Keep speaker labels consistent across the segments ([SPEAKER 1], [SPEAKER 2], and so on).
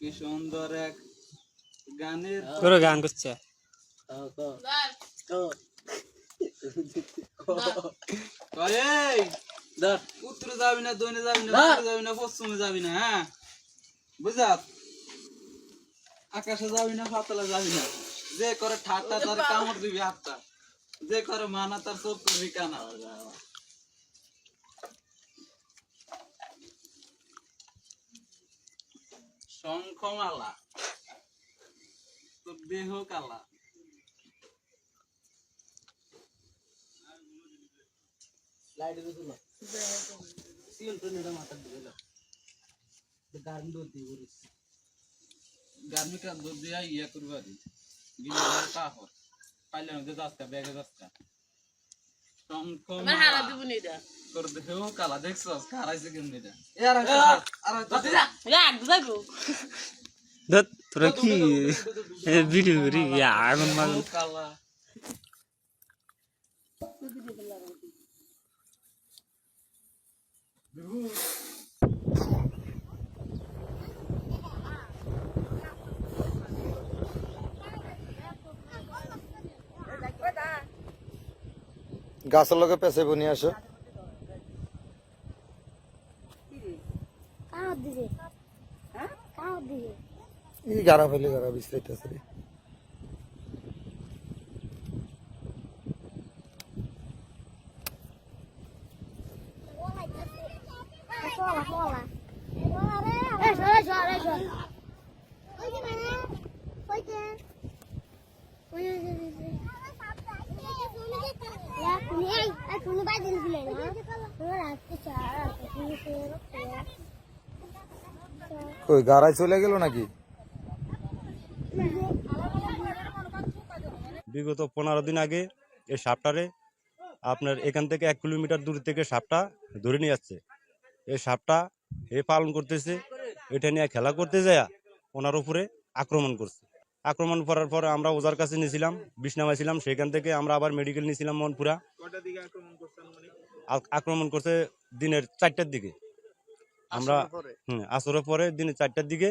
[SPEAKER 1] কি সুন্দর এক গানের
[SPEAKER 2] করে গান করছে।
[SPEAKER 1] উত্তরে যাবি না দক্ষিণে যাবি না যাবি না পশ্চিমে যাবি না হ্যাঁ বুঝাত আকাশে যাবি না, পাতলা যাবি না। যে করে ঠাট্টা তার কামড় দিবি হাতটা। যে করে মানা তার চোখ করবি কানা। শঙ্খমালা। তোর দেহ কালা
[SPEAKER 3] লাইট সিল তো মাথা
[SPEAKER 1] দুধ দিয়া ইয়া করবা দি গিলে পাহর পাইলে নদে যাস্তা ব্যাগে
[SPEAKER 4] এটা
[SPEAKER 1] কালা দেখছস খারাইছে কেমনি আর
[SPEAKER 2] ভিডিও করি? আগুন মাগুন
[SPEAKER 1] কালা
[SPEAKER 5] গাছের লগে পেছে বনি আসো। এই গাড়া ফেলে গাড়া বিশ্রাইতেছে রে
[SPEAKER 6] এই সোলা সোলা সোলা ওই যে ওই যে ওই যে Ya, kuni
[SPEAKER 5] ওই গাড়ায় চলে গেল নাকি?
[SPEAKER 7] বিগত পনেরো দিন আগে এই সাপটারে আপনার এখান থেকে এক কিলোমিটার দূর থেকে সাপটা ধরে নিয়ে যাচ্ছে এই সাপটা এ পালন করতেছে এটা নিয়ে খেলা করতে যায় ওনার উপরে আক্রমণ করছে। আক্রমণ করার পর আমরা ওজার কাছে নিয়েছিলাম বিছনামাইছিলাম সেখান থেকে আমরা আবার মেডিকেল নিয়েছিলাম মনপুরা। আক্রমণ করছে দিনের চারটার দিকে। আমরা হুম আসরের পরে দিনে চারটার দিকে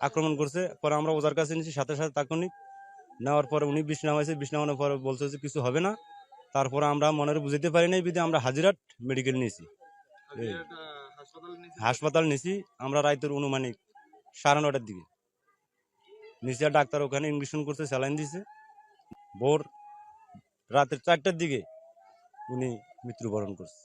[SPEAKER 7] আক্রমণ করছে পরে আমরা ওজার কাছে নিয়েছি সাথে সাথে তাৎক্ষণিক নেওয়ার পরে উনি বিষ নামাইছে বিষ নামানোর পরে বলছে যে কিছু হবে না। তারপরে আমরা মনের বুঝতে পারি নাই বিধে আমরা হাজিরাট মেডিকেল নিয়েছি? হাসপাতাল নিয়েছি আমরা রাইতের অনুমানিক সাড়ে নটার দিকে। নিচে ডাক্তার ওখানে ইনজেকশন করতে স্যালাইন দিছে। ভোর রাতের চারটার দিকে উনি মৃত্যুবরণ করছে।